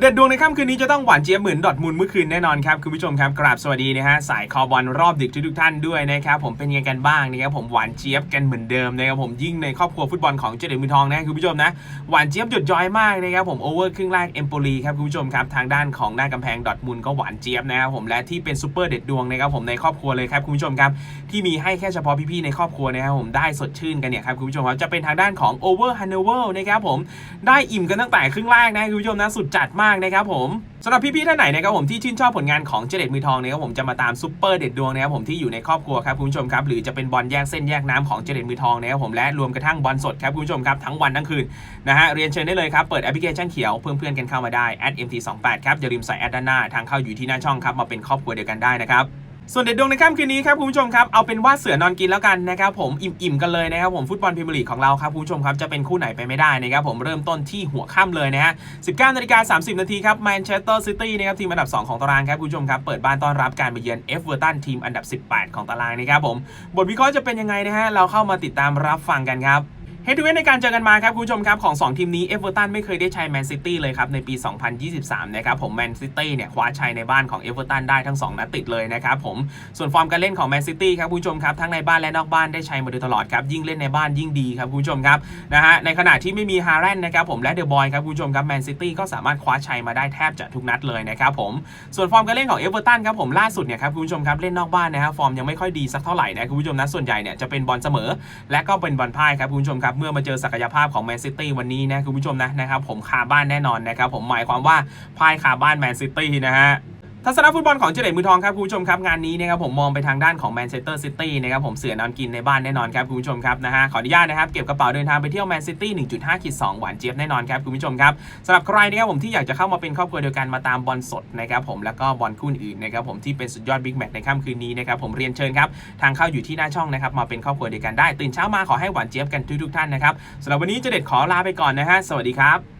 เด็ดดวงในค่ำคืนนี้จะต้องหวานเจี๊ยบเหมือนดอดมูลเมื่อคืนแน่นอนครับคุณผู้ชมครับกราบสวัสดีนะฮะสายคอบอลรอบดึกทุกท่านด้วยนะครับผมเป็นยังไงกันบ้างนะครับผมหวานเจี๊ยบกันเหมือนเดิมนะครับผมยิ่งในครอบครัวฟุตบอลของเจเดมือทองนะคุณผู้ชมนะหวานเจี๊ยบหยดย้อยมากนะครับผมโอเวอร์ครึ่งแรกเอมโปลีครับคุณผู้ชมครับทางด้านของหน้ากำแพงดอดมูลก็หวานเจี๊ยบนะครับผมและที่เป็นซูเปอร์เด็ดดวงนะครับผมในครอบครัวเลยครับคุณผู้ชมครับที่มีให้แค่เฉพาะพี่ๆในครอบครัวนะครับผมได้สดชื่นกันเนี่ยครับคุณผู้ชมครับจะเป็นทางด้านของโอเวอร์ฮันเนเวลนะครับผมได้อิ่มกันตั้งแต่ครึ่งแรกนะคุณผู้ชมนะสุดจัดมากนะครับผมสำหรับพี่ๆท่านไหนนะครับผมที่ชื่นชอบผลงานของเจเด็ดมือทองนะครับผมจะมาตามซุปเปอร์เด็ดดวงนะครับผมที่อยู่ในครอบครัวครับคุณผู้ชมครับหรือจะเป็นบอลแยกเส้นแยกน้ำของเจเด็ดมือทองนะครับผมและรวมกระทั่งบอลสดครับคุณผู้ชมครับทั้งวันทั้งคืนนะฮะเรียนเชิญได้เลยครับเปิดแอปพลิเคชันเขียวเพิ่มเพื่อนกันเข้ามาได้ @mt28 ครับอย่าลืมใส่แอดด้านหน้าทางเข้าอยู่ที่หน้าช่องครับมาเป็นครอบครัวเดียวกันได้นะครับ ส่วนเด็ดดวงในค่ำคืนนี้ครับคุณผู้ชมครับเอาเป็นว่าเสือนอนกินแล้วกันนะครับผมอิ่มๆกันเลยนะครับผมฟุตบอลพรีเมียร์ลีกของเราครับคุณผู้ชมครับจะเป็นคู่ไหนไปไม่ได้นะครับผมเริ่มต้นที่หัวค่ำเลยนะฮะ 19นาฬิกา30 นาทีครับแมนเชสเตอร์ซิตี้นะครับทีมอันดับ 2 ของตารางครับคุณผู้ชมครับเปิดบ้านต้อนรับการมาเยือนเอฟเวอร์ตันทีมอันดับ 18 ของตารางนะครับผมบทวิเคราะห์จะเป็นยังไงนะฮะเราเข้ามาติดตามรับฟังกันครับ เฮดูเวนในการเจอกันมาครับคุณผู้ชมครับ ของ 2 ทีมนี้เอเวอร์ตันไม่เคยได้ชัยแมนซิตี้เลยครับ ในปี 2023 นะครับผมแมนซิตี้เนี่ยคว้าชัยในบ้านของเอเวอร์ตันได้ทั้ง 2 นัดติดเลยนะครับผมส่วนฟอร์มการเล่นของแมนซิตี้ครับคุณผู้ชมครับ ทั้งในบ้านและนอกบ้านได้ชัยมาโดยตลอดครับ ยิ่งเล่นในบ้านยิ่งดีครับคุณผู้ชมครับนะฮะในขณะที่ไม่มีฮาร์แรนนะครับผมและเดอะบอยครับคุณผู้ชมครับแมนซิตี้ก็สามารถคว้าชัยมาได้แทบจะทุกนัดเลยนะครับผมส่วนฟอร์มการเล่นของเอเวอร์ตันครับผมล่าสุดเนี่ยครับคุณผู้ชมครับเล่นนอกบ้านนะฮะฟอร์มยังไม่ค่อยดีสักเท่าไหร่นะคุณผู้ชมนะส่วนใหญ่เนี่ยจะเป็นบอลเสมอ และก็เป็นบอลพ่ายครับคุณผู้ชมครับเมื่อมาเจอศักยภาพของแมนซิตี้วันนี้นะคุณผู้ชมนะนะครับผมคาบ้านแน่นอนนะครับผมหมายความว่าพ่ายคาบ้านแมนซิตี้นะฮะ ทัศนฟุตบอลของเจเดมือทองครับคุณผู้ชมครับงานนี้นะครับผมมองไปทางด้านของแมนเชสเตอร์ซิตี้นะครับผมเสือนอนกินในบ้านแน่นอนครับคุณผู้ชมครับนะฮะขออนุญาตนะครับเก็บกระเป๋าเดินทางไปเที่ยวแมนซิตี้1.5ขีด2หวานเจี๊ยบแน่นอนครับคุณผู้ชมครับสำหรับใครนะครับผมที่อยากจะเข้ามาเป็นครอบครัวเดียวกันมาตามบอลสดนะครับผมแล้วก็บอลคู่อื่นนะครับผมที่เป็นสุดยอดบิ๊กแมตช์ในค่ำคืนนี้นะครับผมเรียนเชิญครับทางเข้าอยู่ที่หน้าช่องนะครับมาเป็นครอบครัวเดียวกันได้ตื่นเช้ามาขอให้หวานเจี๊ยบกันทุกๆท่านนะครับสำหรับวันนี้เจเด็ดขอลาไปก่อนนะฮะสวัสดีครับ